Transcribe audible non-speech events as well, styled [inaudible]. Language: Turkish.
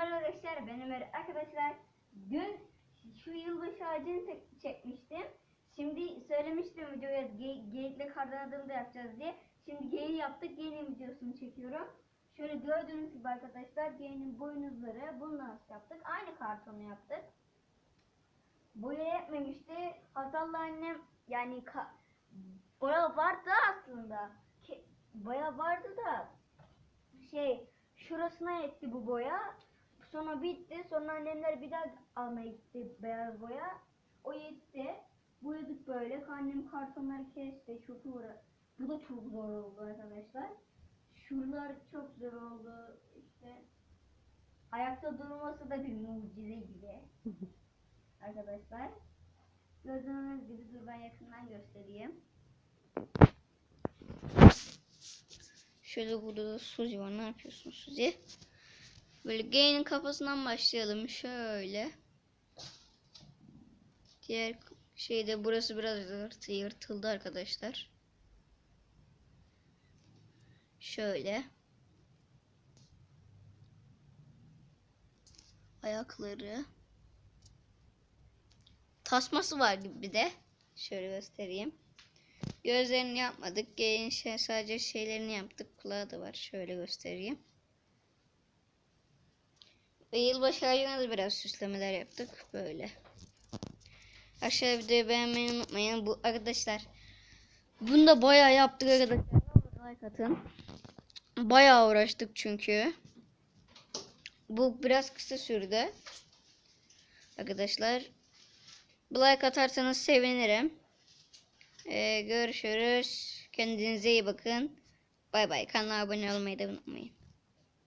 merhaba arkadaşlar. Ben Ömer. Arkadaşlar dün şu yılbaşı ağacını çekmiştim. Şimdi söylemiştim videoya ge- geyikle kardan adımı da yapacağız diye. Şimdi geyiği yaptık. Geyiğin videosunu çekiyorum. Şöyle gördüğünüz gibi arkadaşlar geyiğin boynuzları bunu nasıl yaptık? Aynı kartonu yaptık. Boya yapmamıştı. Hazal'la annem yani ka- boya vardı aslında. Ki, boya vardı da şey şurasına etti bu boya. Sonra bitti. Sonra annemler bir daha almaya gitti beyaz boya. O yetti. Boyadık böyle. Annem kartonları kesti. Çok uğra. Bu da çok zor oldu arkadaşlar. Şuralar çok zor oldu. İşte ayakta durması da bir mucize gibi. [laughs] arkadaşlar. Gördüğünüz gibi dur ben yakından göstereyim. Şöyle burada da Suzi var. Ne yapıyorsun Suzi? Böyle Gay'nin kafasından başlayalım. Şöyle. Diğer şeyde burası biraz yırt- yırtıldı arkadaşlar. Şöyle. Ayakları. Tasması var gibi bir de. Şöyle göstereyim. Gözlerini yapmadık. Gay'in şey, sadece şeylerini yaptık. Kulağı da var. Şöyle göstereyim. Ve yılbaşı ağacına da biraz süslemeler yaptık. Böyle. Aşağı videoyu beğenmeyi unutmayın. Bu arkadaşlar. Bunu da bayağı yaptık arkadaşlar. Like atın. Bayağı uğraştık çünkü. Bu biraz kısa sürdü. Arkadaşlar. Like atarsanız sevinirim. Ee, görüşürüz. Kendinize iyi bakın. Bay bay. Kanala abone olmayı da unutmayın.